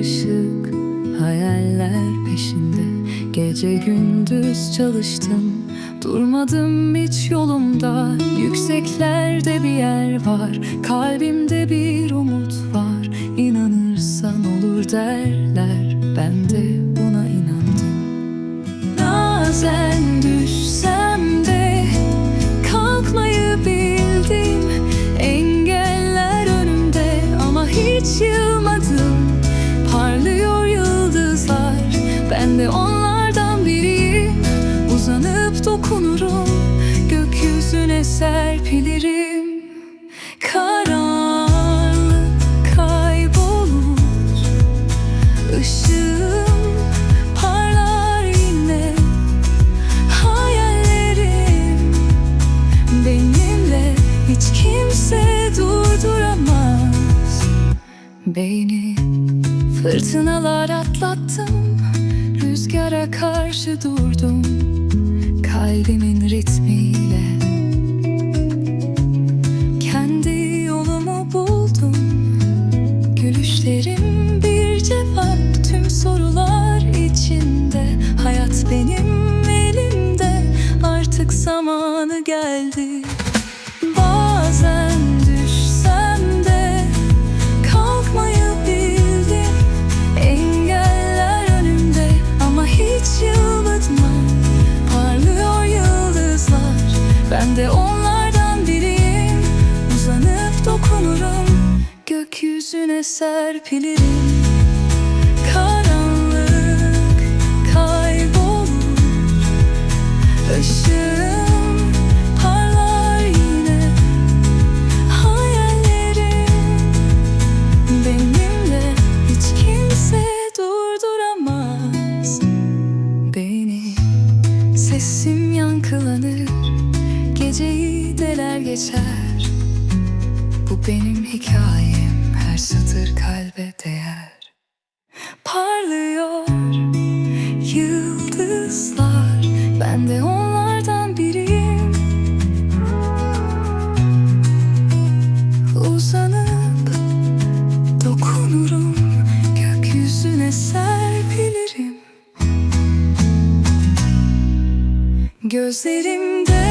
ışık Hayaller peşinde. Gece gündüz çalıştım Durmadım hiç yolumda. Yükseklerde bir yer var Kalbimde bir umut var. İnanırsan olur derler Ben de buna inandım. Bazen de onlardan biriyim Uzanıp dokunurum gökyüzüne serpilirim Karanlık kaybolur Işığım parlar yine. Hayallerim benimle hiç kimse durduramaz. Beni fırtınalar atlattım Rüzgara karşı durdum Kalbimin ritmiyle. Kendi yolumu buldum Gülüşlerim bir cevap tüm sorular içinde. Hayat benim elimde artık zamanı geldi ben de onlardan biriyim. Uzanıp dokunurum. Gökyüzüne serpilirim. Karanlık kaybolur. Işığım Deler geçer. Bu benim hikayem her satır kalbe değer. Parlıyor yıldızlar Ben de onlardan biriyim. Uzanıp dokunurum Gökyüzüne serpilirim. Gözlerimde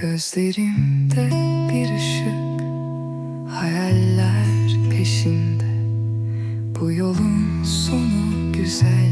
Gözlerimde bir ışık Hayaller peşinde. Bu yolun sonu güzel